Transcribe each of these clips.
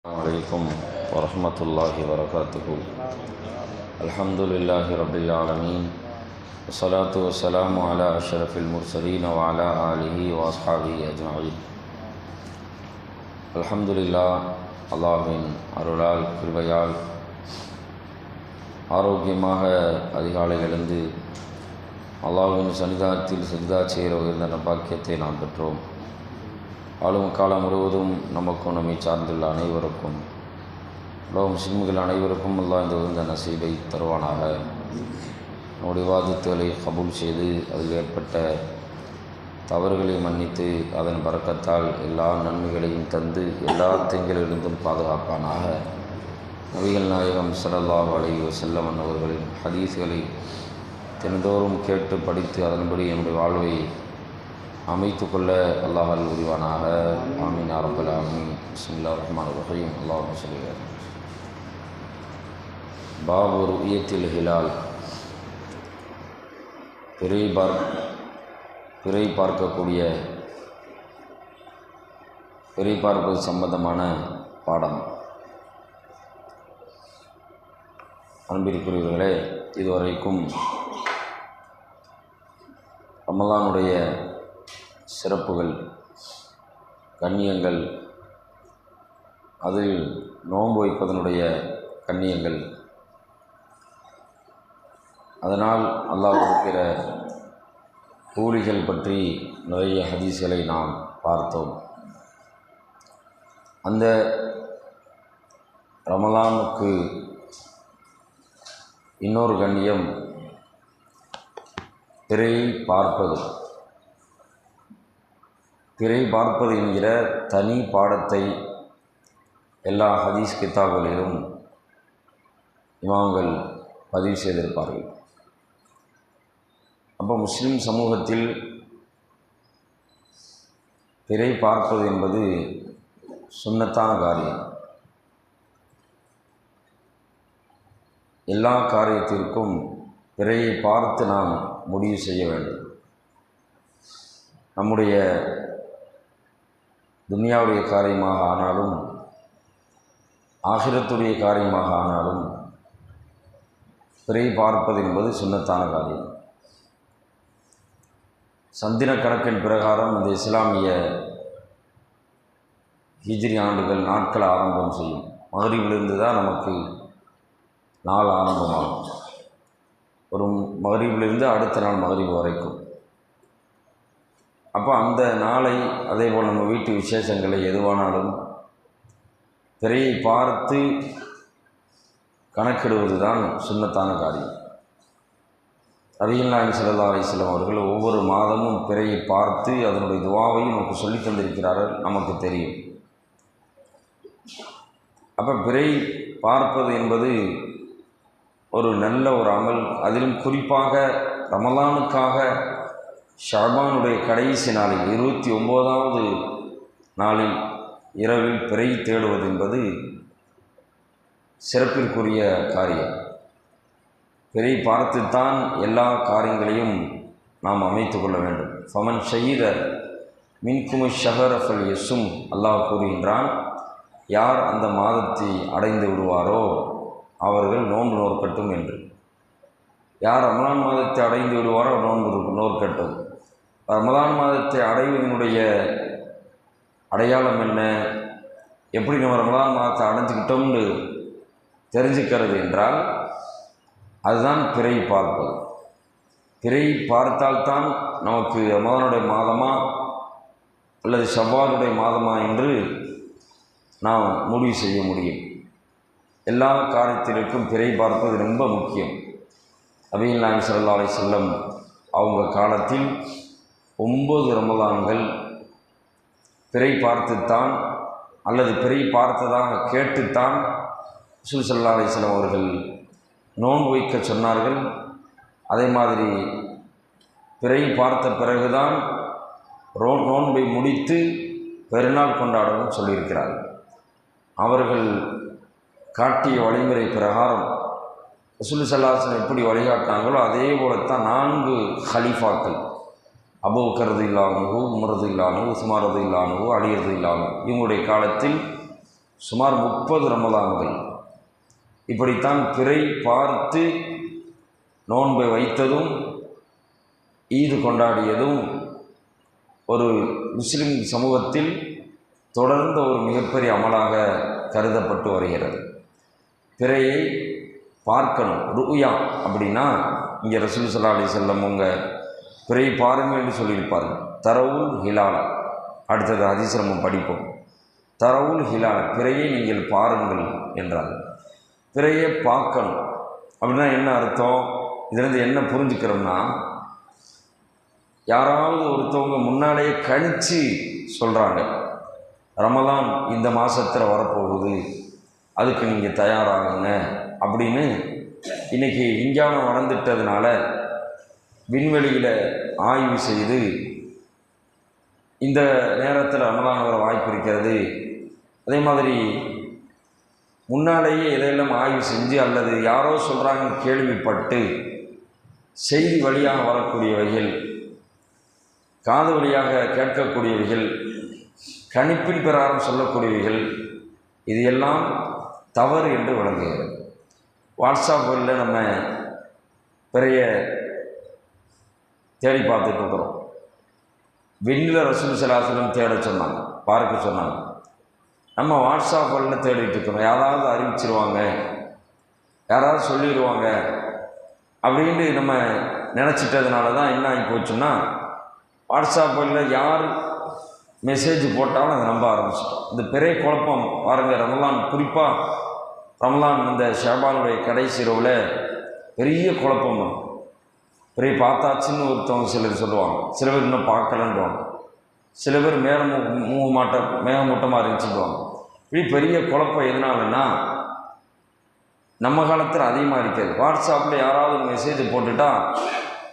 عليكم ورحمة الله وبركاته الحمد لله رب العالمين والصلاة والسلام على أشرف المرسلين وعلى آله وأصحابه أجمعين الحمد لله அல்லாஹின் அருளால் கிருபையால் ஆரோக்கியமாக அதிகாலை எழுந்து அல்லாஹ்வின் சன்னிதானத்தில் சஜிதா செய்கிற உயர்ந்த பாக்கியத்தை நாம் பெற்றோம் ஆளும் காலம் முழுவதும் நமக்கும் நம்மை சார்ந்துள்ள அனைவருக்கும் உலகம் முஸ்லிம்கள் அனைவருக்கும் எல்லாம் இந்த உயர்ந்த நசீபை தருவானாக. நம்முடைய வாதத்துகளை கபூல் செய்து அதில் ஏற்பட்ட தவறுகளை மன்னித்து அதன் பறக்கத்தால் எல்லா நன்மைகளையும் தந்து எல்லா தீங்கிலிருந்தும் பாதுகாப்பானாக. நபிகள் நாயகம் ஸல்லல்லாஹு அலைஹி செல்லமன் அவர்களின் ஹதீஸ்களை தினந்தோறும் கேட்டு படித்து அதன்படி என்னுடைய வாழ்வை அமைத்து கொள்ள அல்லாஹால் உரிவானாக ஆமீன் ஆரம்பல் ஆமீன் பிஸ்மில்லா ரஹ்மான் ரஹீம். அல்லாஹ் சொல்லுவார் பாபு ருயத்தில் ஹிலால். பிறை பார் பிறை பார்க்கக்கூடிய பிறை பார்ப்பது சம்பந்தமான பாடம். அன்பிற்குரியவர்களே இதுவரைக்கும் ரமலானுடைய சிறப்புகள் கண்ணியங்கள் அதில் நோன்பு வைப்பதனுடைய கண்ணியங்கள். அதனால் அல்லாஹ் இருக்கிற கூலிகள் பற்றி நிறைய ஹதீஸ்களை நாம் பார்த்தோம். அந்த ரமலானுக்கு இன்னொரு கண்ணியம் திரையை பார்ப்பது. திரை பார்ப்பது என்கிற தனி பாடத்தை எல்லா ஹதீஸ் கித்தாபுகளிலும் இமாம்கள் பதிவு செய்திருப்பார்கள். அப்போ முஸ்லீம் சமூகத்தில் திரை பார்ப்பது என்பது சுண்ணத்தான காரியம். எல்லா காரியத்திற்கும் பிறையை பார்த்து நாம் முடிவு செய்ய வேண்டும். நம்முடைய துனியாவுடைய காரியமாக ஆனாலும் ஆகிரத்துடைய காரியமாக ஆனாலும் பிறை பார்ப்பது என்பது சுண்ணத்தான காரியம். சந்திர கணக்கின் பிரகாரம் இந்த இஸ்லாமிய ஹிஜ்ரி ஆண்டுகள் நாட்கள் ஆரம்பம் செய்யும். மகரிவிலிருந்து தான் நமக்கு நாள் ஆரம்பமாகும். ஒரு மகரிவிலிருந்து அடுத்த நாள் மகரிவு வரைக்கும். அப்போ அந்த நாளை அதே போல் நம்ம வீட்டு விசேஷங்களை எதுவானாலும் திரையை பார்த்து கணக்கிடுவது தான் சுண்ணத்தான காரியம். அபிகள் நாயகம் சல்லா அலிஸ்லாம் அவர்கள் ஒவ்வொரு மாதமும் பிறையை பார்த்து அதனுடைய துவாவையும் நமக்கு சொல்லித் தந்திருக்கிறார்கள் நமக்கு தெரியும். அப்போ பிறை பார்ப்பது என்பது ஒரு நல்ல ஒரு அமல். அதிலும் குறிப்பாக ரமலானுக்காக ஷாபானுடைய கடைசி நாளில் இருபத்தி ஒம்போதாவது நாளில் இரவில் பிறை தேடுவது என்பது சிறப்பிற்குரிய காரியம். பிறை பார்த்துத்தான் எல்லா காரியங்களையும் நாம் அமைத்து கொள்ள வேண்டும். ஃபமன் ஷயீத மின்குமு ஷஹர் அஃபல் எஸ்ஸும் அல்லாஹ் கூறுகின்றான் யார் அந்த மாதத்தை அடைந்து விடுவாரோ அவர்கள் நோன்பு நோற்கட்டும் என்று. யார் ரமலான் மாதத்தை அடைந்து விடுவாரோ நோன்பு நோற்கட்டும். ரமலான் மாதத்தை அடைவதனுடைய அடையாளம் என்ன? எப்படி நம்ம ரமலான் மாதத்தை அடைஞ்சிக்கிட்டோம்னு தெரிஞ்சுக்கிறது என்றால் அதுதான் பிறை பார்ப்பது. பிறை பார்த்தால்தான் நமக்கு ரமதானுடைய மாதமா அல்லது ஷவ்வாலுடைய மாதமா என்று நாம் முடிவு செய்ய முடியும். எல்லா காரியத்திற்கும் பிறை பார்ப்பது ரொம்ப முக்கியம். அபில் நாயம் சல்லா செல்லம் அவங்க காலத்தில் ஒம்பது ரமலான்கள் பிறை பார்த்துத்தான் அல்லது பிறை பார்த்ததாக கேட்டுத்தான் சுல்சல்லா அலிஸ்லாம் அவர்கள் நோன்பு வைக்க சொன்னார்கள். அதே மாதிரி பிறை பார்த்த பிறகுதான் ரோ நோன்பை முடித்து பெருநாள் கொண்டாடவும் சொல்லியிருக்கிறார்கள். அவர்கள் காட்டிய வழிமுறை பிரகாரம் ரசூல் சல்லாசன் எப்படி வழிகாட்டினாங்களோ அதே போலத்தான் நான்கு ஹலீஃபாக்கள் அபோக்கரது இல்லானவோ உமரது இல்லானவோ உஸ்மாரது இல்லானவோ அழியறது இல்லானவோ இவங்களுடைய காலத்தில் சுமார் முப்பது ரமலான்கள் இப்படித்தான் பிறை பார்த்து நோன்பை வைத்ததும் ஈது கொண்டாடியதும் ஒரு முஸ்லிம் சமூகத்தில் தொடர்ந்த ஒரு மிகப்பெரிய அமலாக கருதப்பட்டு வருகிறது. பிறையை பார்க்கணும் ருயா அப்படின்னா இங்கே ரசூல் சல்லா அலி செல்லம் உங்கள் பிறையை பாருங்கள் என்று சொல்லியிருப்பார்கள் தரவுல் ஹிலாலா. அடுத்தது அதிசிரமம் படிப்போம். தரவுல் ஹிலால பிறையை நீங்கள் பாருங்கள் என்றார். பிறையை பார்க்கணும். அப்படின்னா என்ன அர்த்தம்? இதுலேருந்து என்ன புரிஞ்சுக்கிறோம்னா யாராவது ஒருத்தவங்க முன்னாலேயே கணிச்சு சொல்கிறாங்க ரமலான் இந்த மாதத்தில் வரப்போகுது. அதுக்கு நீங்கள் தயாராகுங்க. அப்படின்னு இன்றைக்கி விஞ்ஞானம் வளர்ந்துட்டதுனால விண்வெளியில் ஆய்வு செய்து இந்த நேரத்தில் ரமலான் வர வாய்ப்பு இருக்கிறது. அதே மாதிரி முன்னாலேயே இதையெல்லாம் ஆய்வு செஞ்சு அல்லது யாரோ சொல்கிறாங்கன்னு கேள்விப்பட்டு செய்தி வழியாக வரக்கூடியவைகள் காது வழியாக கேட்கக்கூடியவைகள் கணிப்பின் பிரகாரம் சொல்லக்கூடியவைகள் இது எல்லாம் தவறு என்று விளங்குகிறது. வாட்ஸ்அப்பில் நம்ம பெரிய தேடி பார்த்துட்டு இருக்கிறோம். விண்ணில் ரசூல் சலாசலம் தேட சொன்னாங்க. பார்க்க சொன்னாங்க. நம்ம வாட்ஸ்அப்பில் தேடிட்டு இருக்கிறோம். யாராவது அறிவிச்சிருவாங்க. யாராவது சொல்லிடுவாங்க அப்படின்னு நம்ம நினச்சிட்டதுனால தான் என்ன ஆகி போச்சுன்னா வாட்ஸ்அப்பில் யார் மெசேஜ் போட்டாலும் அதை நம்ப ஆரம்பிச்சிட்டோம். இந்த பெரிய குழப்பம் பாருங்கள் ரமலான் குறிப்பாக ரமலான் இந்த ஷபானுடைய கடைசி இரவில் பெரிய குழப்பம் தான் பெரிய பார்த்தாச்சுன்னு ஒருத்தவங்க சிலர் சொல்லுவாங்க. சில பேர் இன்னும் பார்க்கலன்றவாங்க. சில பேர் மேல மூக மாட்ட மேகமூட்டமாக இருந்துச்சுடுவாங்க இப்படி பெரிய குழப்பம் எதனாலன்னா நம்ம காலத்தில் அதிகமாக இருக்காது வாட்ஸ்அப்பில் யாராவது மெசேஜ் போட்டுட்டா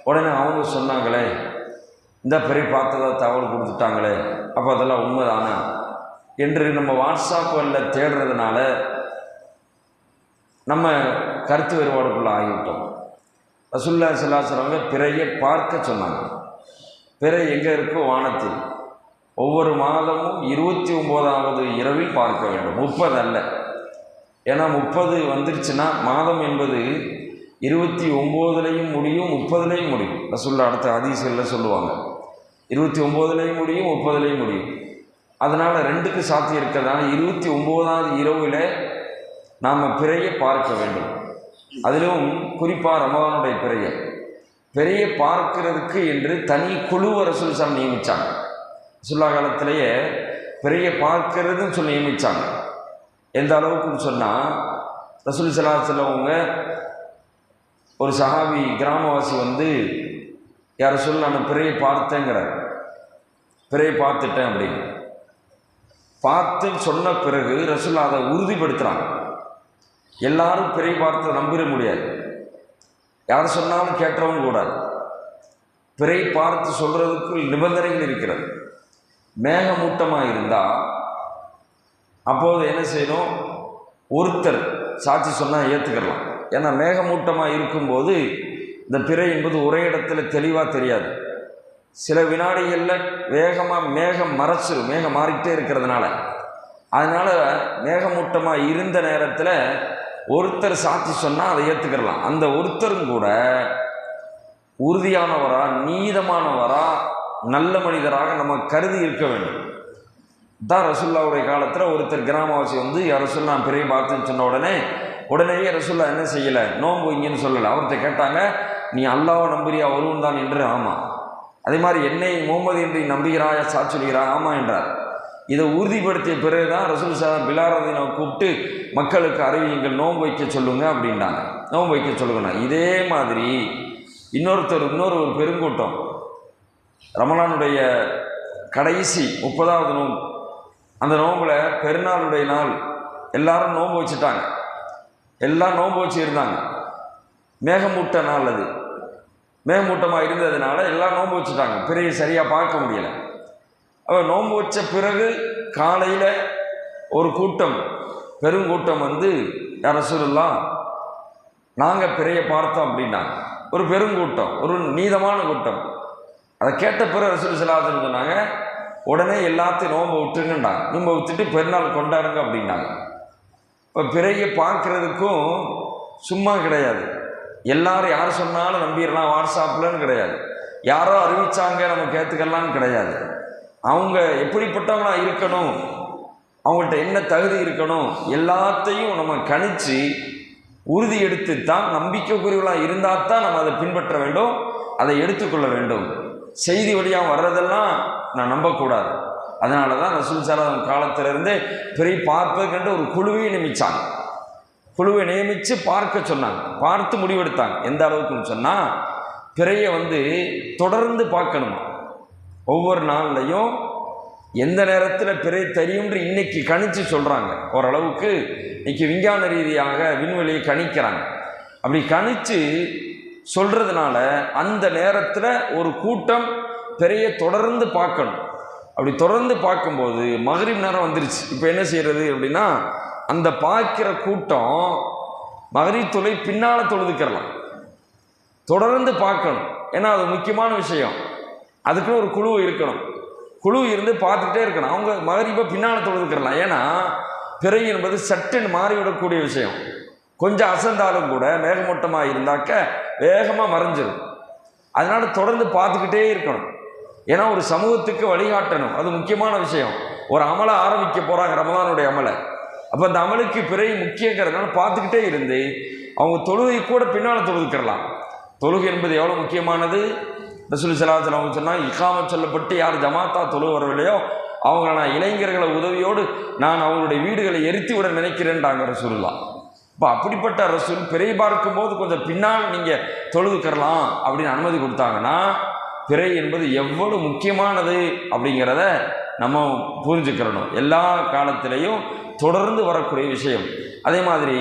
உடனே அவங்க சொன்னாங்களே இந்த பெரிய பார்த்ததா தகவல் கொடுத்துட்டாங்களே அப்போ அதெல்லாம் உண்மைதானா? என்று நம்ம வாட்ஸ்அப்பில் தேடுறதுனால நம்ம கருத்து வேறுபாடுக்குள்ளே ஆகிவிட்டோம். ரசுல்லா சிலாசலவங்க பிறையை பார்க்க சொன்னாங்க. பிறை எங்கே இருக்கோ? வானத்தில். ஒவ்வொரு மாதமும் இருபத்தி ஒம்போதாவது இரவில் பார்க்க வேண்டும். முப்பது அல்ல. ஏன்னா முப்பது வந்துருச்சுன்னா மாதம் என்பது இருபத்தி ஒம்போதுலேயும் முடியும் முப்பதுலேயும் முடியும். ரசுல்லா அடுத்த அதிசயில் சொல்லுவாங்க. இருபத்தி ஒம்போதுலேயும் முடியும் முப்பதுலேயும் முடியும். அதனால் ரெண்டுக்கு சாத்தியம் இருக்கிறதுனால இருபத்தி ஒம்போதாவது இரவில் நாம் பிறையை பார்க்க வேண்டும். அதிலும் குறிப்பாக ரமதானுடைய பிறைய பெரிய பார்க்கிறதுக்கு என்று தனி குழு ரசூல் சார் நியமித்தாங்க சுல்லா காலத்திலேயே பெரிய பார்க்கிறதுன்னு சொல்லி நியமித்தாங்க எந்த அளவுக்குன்னு சொன்னால் ரசூல் சலா செல்லவங்க ஒரு சஹாபி கிராமவாசி வந்து யாரை சொல்ல நான் பிறையை பார்த்தேங்கிறார். பிறையை பார்த்துட்டேன் அப்படின்னு. பார்த்துன்னு சொன்ன பிறகு ரசூல் அதை உறுதிப்படுத்துகிறாங்க எல்லாரும் பிறை பார்த்து நம்பிட முடியாது. யார் சொன்னாலும் கேட்கவும் கூடாது. பிறை பார்த்து சொல்கிறதுக்குள் நிபந்தனைகள் இருக்கிறது. மேகமூட்டமாக இருந்தால் அப்போது என்ன செய்யணும்? ஒருத்தர் சாட்சி சொன்னால் ஏற்றுக்கலாம் ஏன்னா மேகமூட்டமாக இருக்கும்போது இந்த பிறை என்பது ஒரே இடத்துல தெளிவாக தெரியாது. சில வினாடிகளில் வேகமாக மேகம் மறைச்சிரும் மேகம் மாறிக்கிட்டே இருக்கிறதுனால. அதனால் மேகமூட்டமாக இருந்த நேரத்தில் ஒருத்தர் சாட்சி சொன்னால் அதை ஏற்றுக்கிடலாம் அந்த ஒருத்தரும் கூட உறுதியானவரா நீதமானவரா நல்ல மனிதராக நம்ம கருதி இருக்க வேண்டும். தான் ரசுல்லாவுடைய காலத்தில் ஒருத்தர் கிராமவாசி வந்து ரசுல்லா பெரிய பார்த்துன்னு சொன்ன உடனே உடனேயே ரசுல்லா என்ன செய்யலை? நோன்பு இங்கன்னு சொல்லலை. அவர்கிட்ட கேட்டாங்க நீ அல்லாவை நம்புறியா? ஒருவன் தான் என்று. ஆமாம் அதே மாதிரி என்னை முகமது என்று நம்புகிறாயா? சொல்கிறா ஆமாம் என்றார். இதை உறுதிப்படுத்திய பிறகு தான் ரசூல் சாதம் பிலாரதீனை கூப்பிட்டு மக்களுக்கு அறிவியுங்கள் நோன்பு வைக்க சொல்லுங்க அப்படின்னாங்க. நோன்பு வைக்க சொல்லுங்கண்ணா. இதே மாதிரி இன்னொருத்தர் இன்னொரு ஒரு பெருங்கூட்டம் ரமலானுடைய கடைசி முப்பதாவது நோன்பு அந்த நோம்பில் பெருநாளுடைய நாள் எல்லாரும் நோன்பு வச்சுட்டாங்க. எல்லாம் நோன்பு வச்சு இருந்தாங்க. மேகமூட்ட நாள் அது. மேகமூட்டமாக இருந்ததுனால எல்லாம் நோன்பு வச்சுட்டாங்க. பிறையை சரியாக பார்க்க முடியலை. அவர் நோன்பு வச்ச பிறகு காலையில் ஒரு கூட்டம் பெருங்கூட்டம் வந்து யார சொல்லலாம் நாங்கள் பிறையை பார்த்தோம் அப்படின்னாங்க. ஒரு பெருங்கூட்டம் ஒரு நீதமான கூட்டம். அதை கேட்ட பிறகு ரசூல் சிலாதன் சொன்னாங்க உடனே எல்லாத்தையும் நோன்பை விட்டுருங்கண்டாங்க நோன்பை விட்டுட்டு பெருநாள் கொண்டாடுங்க அப்படின்னாங்க. இப்போ பிறையை பார்க்குறதுக்கும் சும்மா கிடையாது. எல்லாரும் யார் சொன்னாலும் நம்பிடலாம் வாட்ஸ்அப்லன்னு கிடையாது. யாரோ அறிவிச்சாங்க நம்ம கேத்துக்கலாம்னு கிடையாது. அவங்க எப்படிப்பட்டவங்களா இருக்கணும்? அவங்கள்ட்ட என்ன தகுதி இருக்கணும்? எல்லாத்தையும் நம்ம கணித்து உறுதி எடுத்து தான் நம்பிக்கைக்குரியவர்களாக இருந்தால் தான் நம்ம அதை பின்பற்ற வேண்டும் அதை எடுத்துக்கொள்ள வேண்டும். செய்தி வழியாக வர்றதெல்லாம் நான் நம்பக்கூடாது. அதனால தான் ரசூல் சாரதன் காலத்திலிருந்து பெரிய பார்ப்பதுக்கென்று ஒரு குழுவை நியமித்தாங்க குழுவை நியமித்து பார்க்க சொன்னாங்க. பார்த்து முடிவெடுத்தாங்க. எந்த அளவுக்குன்னு சொன்னால் பிறையை வந்து தொடர்ந்து பார்க்கணுமா? ஒவ்வொரு நாள்லையும் எந்த நேரத்தில் பிறை தெரியும்னு இன்னைக்கு கணிச்சு சொல்கிறாங்க ஓரளவுக்கு இன்னைக்கு விஞ்ஞான ரீதியாக விண்வெளியை கணிக்கிறாங்க. அப்படி கணிச்சு சொல்கிறதுனால அந்த நேரத்தில் ஒரு கூட்டம் பெரிய தொடர்ந்து பார்க்கணும். அப்படி தொடர்ந்து பார்க்கும்போது மகரிப் நேரம் வந்துருச்சு. இப்போ என்ன செய்கிறது அப்படின்னா அந்த பார்க்கிற கூட்டம் மகரிப் தொலை பின்னால் தொழுதுக்கிறலாம். தொடர்ந்து பார்க்கணும். ஏன்னா அது முக்கியமான விஷயம். அதுக்குன்னு ஒரு குழு இருக்கணும். குழு இருந்து பார்த்துக்கிட்டே இருக்கணும். அவங்க மகரிப்பை பின்னால் தொழுதுக்கிறலாம் ஏன்னா பிறை என்பது சட்டுன்னு மாறிவிடக்கூடிய விஷயம். கொஞ்சம் அசந்தாலும் கூட மேகமூட்டமாக இருந்தாக்க வேகமாக மறைஞ்சிடும் அதனால் தொடர்ந்து பார்த்துக்கிட்டே இருக்கணும். ஏன்னா ஒரு சமூகத்துக்கு வழிகாட்டணும். அது முக்கியமான விஷயம். ஒரு அமலை ஆரம்பிக்க போகிறாங்க ரமதானுடைய அமலை. அப்போ அந்த அமலுக்கு பிறை முக்கியங்கிறதுனால பார்த்துக்கிட்டே இருந்து அவங்க தொழுகை கூட பின்னால் தொழுதுக்கிறலாம் தொழுகை என்பது எவ்வளோ முக்கியமானது? ரசூல் சலாஹல் அவங்க சொன்னால் இக்காமத் சொல்லப்பட்டு யார் ஜமாத்தா தொழு வரவில்லையோ அவங்கள நான் இளைஞர்களை உதவியோடு நான் அவங்களுடைய வீடுகளை எரித்து விட நினைக்கிறேன்டாங்க ரசூல்லா இப்போ அப்படிப்பட்ட ரசூல் பிறை பார்க்கும்போது கொஞ்சம் பின்னால் நீங்கள் தொழுதுக்கரலாம் அப்படின்னு அனுமதி கொடுத்தாங்கன்னா பிறை என்பது எவ்வளவு முக்கியமானது அப்படிங்கிறத நம்ம புரிஞ்சுக்கிறணும். எல்லா காலத்திலையும் தொடர்ந்து வரக்கூடிய விஷயம். அதே மாதிரி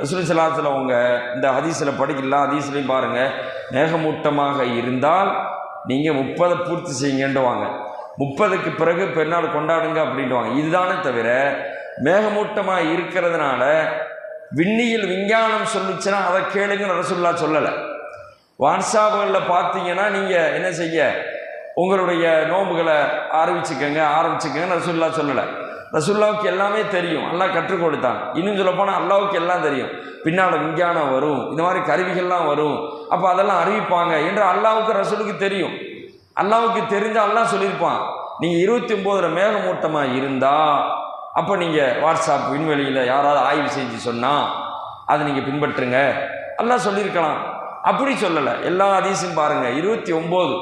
ரசூல் சலாத்தில் அவங்க இந்த ஹதீஸில் படிக்கலாம் ஹதீஸ்லையும் பாருங்கள் மேகமூட்டமாக இருந்தால் நீங்கள் முப்பதை பூர்த்தி செய்யுங்கன்டுவாங்க முப்பதுக்கு பிறகு பெருநாள் கொண்டாடுங்க அப்படின்வாங்க இதுதானே தவிர மேகமூட்டமாக இருக்கிறதுனால விண்ணியில் விஞ்ஞானம் சொல்லிச்சுன்னா அதை கேளுங்கன்னு ரசூல்லா சொல்லலை. வாட்ஸ்அப்புகளில் பார்த்தீங்கன்னா நீங்கள் என்ன செய்ய உங்களுடைய நோன்புகளை ஆரம்பிச்சுக்கோங்க ஆரம்பிச்சுக்கோங்கன்னு ரசூல்லா சொல்லலை. ரசுல்லாவுக்கு எல்லாமே தெரியும். எல்லாம் கற்றுக் கொடுத்தான். இன்னும் சொல்லப்போனால் அல்லாவுக்கு எல்லாம் தெரியும். பின்னால் விஞ்ஞானம் வரும். இந்த மாதிரி கருவிகள்லாம் வரும். அப்போ அதெல்லாம் அறிவிப்பாங்க என்று அல்லாவுக்கு ரசூலுக்கு தெரியும். அல்லாவுக்கு தெரிஞ்சால் அல்லாஹ் சொல்லியிருப்பான். நீங்கள் இருபத்தி ஒம்போதில் மேகமூட்டமாக இருந்தால் அப்போ நீங்கள் வாட்ஸ்அப் விண்வெளியில் யாராவது ஆய்வு செஞ்சு சொன்னால் அதை நீங்கள் பின்பற்றுங்க. அல்லாஹ் சொல்லியிருக்கலாம். அப்படி சொல்லலை. எல்லா அதிசயம் பாருங்கள் இருபத்தி ஒம்பது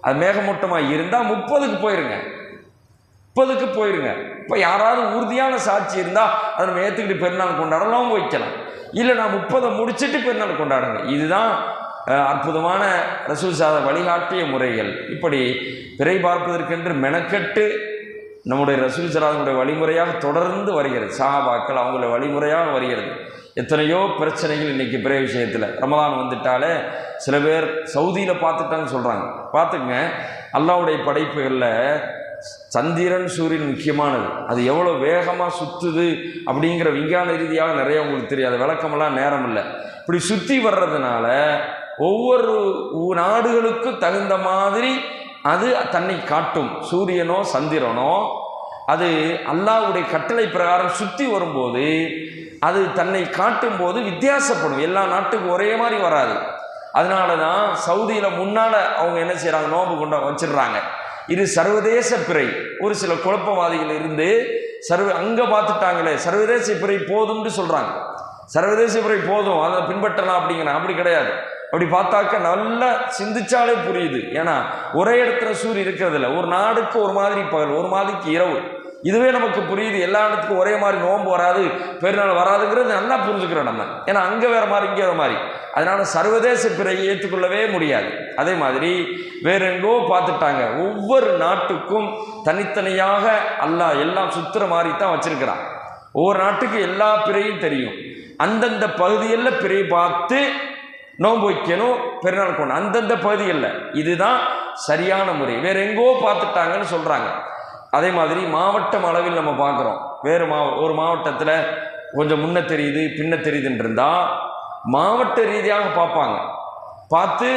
அது மேகமூட்டமாக இருந்தால் முப்பதுக்கு போயிருங்க. முப்பதுக்கு போயிருங்க. இப்போ யாராவது உறுதியான சாட்சி இருந்தால் அதை நம்ம ஏற்றுக்கிட்டு பெருநாள் கொண்டாடலாம் வைக்கலாம். இல்லை நான் முப்பதை முடிச்சுட்டு பெருநாள் கொண்டாடுங்க. இதுதான் அற்புதமான ரசூல் சாத வழிகாட்டிய முறைகள். இப்படி பிறை பார்ப்பதற்கென்று மெனக்கட்டு நம்முடைய ரசூல் சலாதனுடைய வழிமுறையாக தொடர்ந்து வருகிறது. சஹாபாக்கள் அவங்கள வழிமுறையாக வருகிறது. எத்தனையோ பிரச்சனைகள் இன்றைக்கி பிறை விஷயத்தில். ரமதான் வந்துட்டாலே சில பேர் சவுதியில் பார்த்துட்டான்னு சொல்கிறாங்க பார்த்துக்குங்க. அல்லாவுடைய படைப்புகளில் சந்திரன் சூரியன் முக்கியமானது. அது எவ்வளோ வேகமாக சுற்றுது அப்படிங்கிற விஞ்ஞான ரீதியாக நிறைய உங்களுக்கு தெரியாது விளக்கமெல்லாம் நேரம் இல்லை இப்படி சுற்றி வர்றதுனால ஒவ்வொரு நாடுகளுக்கும் தகுந்த மாதிரி அது தன்னை காட்டும். சூரியனோ சந்திரனோ அது அல்லாஹ்வுடைய கட்டளை பிரகாரம் சுற்றி வரும்போது அது தன்னை காட்டும் போது வித்தியாசப்படும். எல்லா நாட்டுக்கும் ஒரே மாதிரி வராது. அதனால தான் சவுதியில் முன்னால் அவங்க என்ன செய்கிறாங்க நோன்பு கொண்டு வச்சிடுறாங்க. இது சர்வதேச பிறை. ஒரு சில குழப்பவாதிகள் இருந்து சர்வ அங்கே பார்த்துட்டாங்களே சர்வதேச பிறை போதும்னு சொல்கிறாங்க சர்வதேச பிறை போதும் அதை பின்பற்றலாம் அப்படிங்கிறாங்க அப்படி கிடையாது. அப்படி பார்த்தாக்க நல்லா சிந்திச்சாலே புரியுது. ஏன்னா ஒரே இடத்துல சூரியன் இருக்கிறதில்ல. ஒரு நாடுக்கு ஒரு மாதிரி பகல் ஒரு மாதிரிக்கு இரவு. இதுவே நமக்கு புரியுது. எல்லா இடத்துக்கும் ஒரே மாதிரி நோன்பு வராது பெருநாள் வராதுங்கிறது நல்லா புரிஞ்சுக்கிறோம் நம்ம. ஏன்னா அங்கே வேற மாதிரி இங்கே வேறு மாதிரி. அதனால் சர்வதேச பிறையை ஏற்றுக்கொள்ளவே முடியாது. அதே மாதிரி வேற எங்கோ பார்த்துட்டாங்க. ஒவ்வொரு நாட்டுக்கும் தனித்தனியாக அல்லா எல்லாம் சுத்துற மாதிரி தான் வச்சுருக்கிறான். ஒவ்வொரு நாட்டுக்கு எல்லா பிறையும் தெரியும். அந்தந்த பகுதிகளில் பிறை பார்த்து நோன்பு வைக்கணும் பெருநாள் கொண்டு அந்தந்த பகுதிகளில். இதுதான் சரியான முறை. வேற எங்கோ பார்த்துட்டாங்கன்னு சொல்கிறாங்க அதே மாதிரி மாவட்டம் அளவில் நம்ம பார்க்குறோம். வேறு மாவ ஒரு மாவட்டத்தில் கொஞ்சம் முன்ன தெரியுது பின்ன தெரியுதுன்னு இருந்தால் மாவட்ட ரீதியாக பார்ப்பாங்க. பார்த்து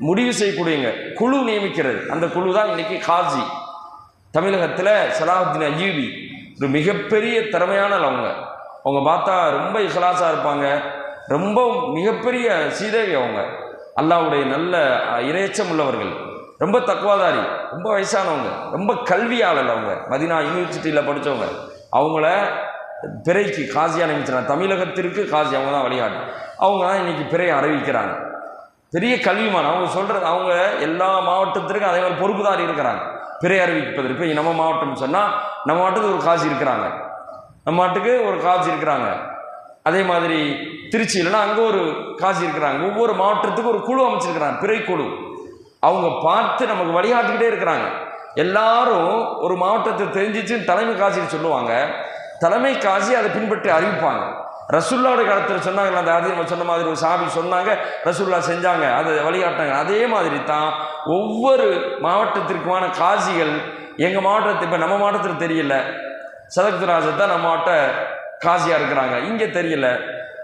முடிவு செய்யக்கூடியங்க. குழு நியமிக்கிறது. அந்த குழு தான் இன்னைக்கு காசி தமிழகத்தில் சலாஹுத்தீன் அஜீபி ஒரு மிகப்பெரிய திறமையான அவங்க அவங்க பார்த்தா ரொம்ப இசலாசாக இருப்பாங்க. ரொம்ப மிகப்பெரிய சீதேவி அவங்க. அல்லாவுடைய நல்ல அஹ், இரையச்சம் உள்ளவர்கள். ரொம்ப தக்குவாதாரி ரொம்ப வயசானவங்க ரொம்ப கல்வியாளர் அவங்க. மதினா யூனிவர்சிட்டியில் படித்தவங்க அவங்கள பிறைக்கு காசியாக நியமிச்சினாங்க தமிழகத்திற்கு காசி அவங்க தான் வழிகாட்டு. அவங்க தான் இன்றைக்கி பிறையை அறிவிக்கிறாங்க. பெரிய கல்விமான். அவங்க சொல்கிறது அவங்க எல்லா மாவட்டத்திற்கும் அதே மாதிரி பொறுப்புதாரி இருக்கிறாங்க. பிறை அறிவிப்பதற்கு நம்ம மாவட்டம் சொன்னால் நம்ம மாவட்டத்துக்கு ஒரு காசி இருக்கிறாங்க. நம்ம மாட்டுக்கு ஒரு காசி இருக்கிறாங்க. அதே மாதிரி திருச்சியிலனா அங்கே ஒரு காசி இருக்கிறாங்க. ஒவ்வொரு மாவட்டத்துக்கும் ஒரு குழு அமைச்சிருக்கிறாங்க. பிறை குழு. அவங்க பார்த்து நமக்கு வழிகாட்டிக்கிட்டே இருக்கிறாங்க. எல்லாரும் ஒரு மாவட்டத்தை தெரிஞ்சிச்சு தலைமை காசின்னு சொல்லுவாங்க. தலைமை காசி அதை பின்பற்றி அறிவிப்பாங்க. ரசுல்லாவோட காலத்தில் சொன்னாங்களா அந்த ஆதி நம்ம சொன்ன மாதிரி ஒரு சாபி சொன்னாங்க ரசுல்லா செஞ்சாங்க அதை வழிகாட்டினாங்க. அதே மாதிரி தான் ஒவ்வொரு மாவட்டத்திற்குமான காசிகள் எங்கள் மாவட்டத்தை இப்போ நம்ம மாவட்டத்தில் தெரியல. சதக்துராஜர் தான் நம்ம மாவட்ட காசியாக இருக்கிறாங்க. இங்கே தெரியல.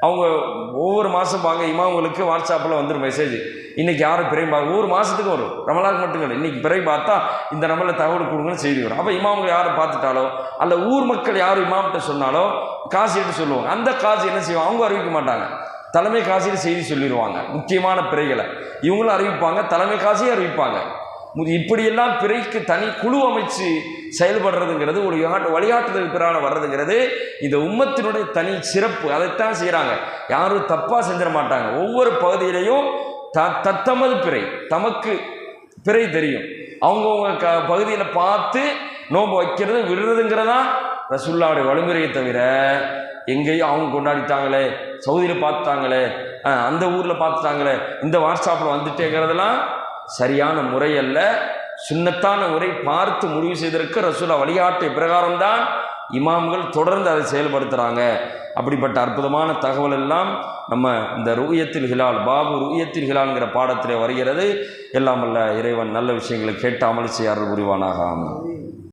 அவங்க ஒவ்வொரு மாதம் பாங்க இமாவுங்களுக்கு வாட்ஸ்அப்பில் வந்துடும் மெசேஜ் இன்றைக்கி யாரும் பிறை பார்க்க ஒவ்வொரு மாதத்துக்கு வரும். ரமலாக்கு மட்டும் இல்லை இன்றைக்கி பிறை பார்த்தா இந்த நம்மளை தகவல் கொடுங்கன்னு செய்தி வரும். அப்போ இமாம்கள் யாரை பார்த்துட்டாலோ அல்ல ஊர் மக்கள் யார் இமாம்கிட்ட சொன்னாலோ காசு எடுத்து சொல்லுவாங்க. அந்த காசு என்ன செய்வாங்க? அவங்க அறிவிக்க மாட்டாங்க. தலைமை காசியில் செய்தி சொல்லிடுவாங்க முக்கியமான பிறைகளை. இவங்களும் அறிவிப்பாங்க தலைமை காசியும் அறிவிப்பாங்க. இப்படியெல்லாம் பிறைக்கு தனி குழு அமைச்சு செயல்படுறதுங்கிறது ஒரு வழிகாட்டுதல் பிறான வர்றதுங்கிறது இந்த உம்மத்தினுடைய தனி சிறப்பு. அதைத்தான் செய்கிறாங்க யாரும் தப்பாக செஞ்சிட மாட்டாங்க. ஒவ்வொரு பகுதியிலையும் த தத்தமது பிறை. தமக்கு பிறை தெரியும். அவங்கவுங்க க பகுதியில் பார்த்து நோன்பு வைக்கிறது விடுறதுங்கிறதா ரசுல்லாவுடைய வழிமுறையை தவிர எங்கேயும் அவங்க கொண்டாடிட்டாங்களே சவுதியில் பார்த்துட்டாங்களே அந்த ஊரில் பார்த்துட்டாங்களே இந்த வாட்ஸ்அப்பில் வந்துட்டேங்கிறதெல்லாம் சரியான முறை அல்ல சுன்னத்தான முறை பார்த்து முடிவு செய்திருக்க ரசூலா வழிகாட்டிய பிரகாரம்தான் இமாம்கள் தொடர்ந்து அதை செயல்படுத்துகிறாங்க அப்படிப்பட்ட அற்புதமான தகவல் எல்லாம் நம்ம இந்த ரூயத்தில் ஹிலால் பாபு ரூயத்தில் ஹிலால்ங்கிற பாடத்திலே வருகிறது. எல்லாம் அல்ல இறைவன் நல்ல விஷயங்களை கேட்டு அமல் செய்ய அருள் புரிவானாக. ஆமாம்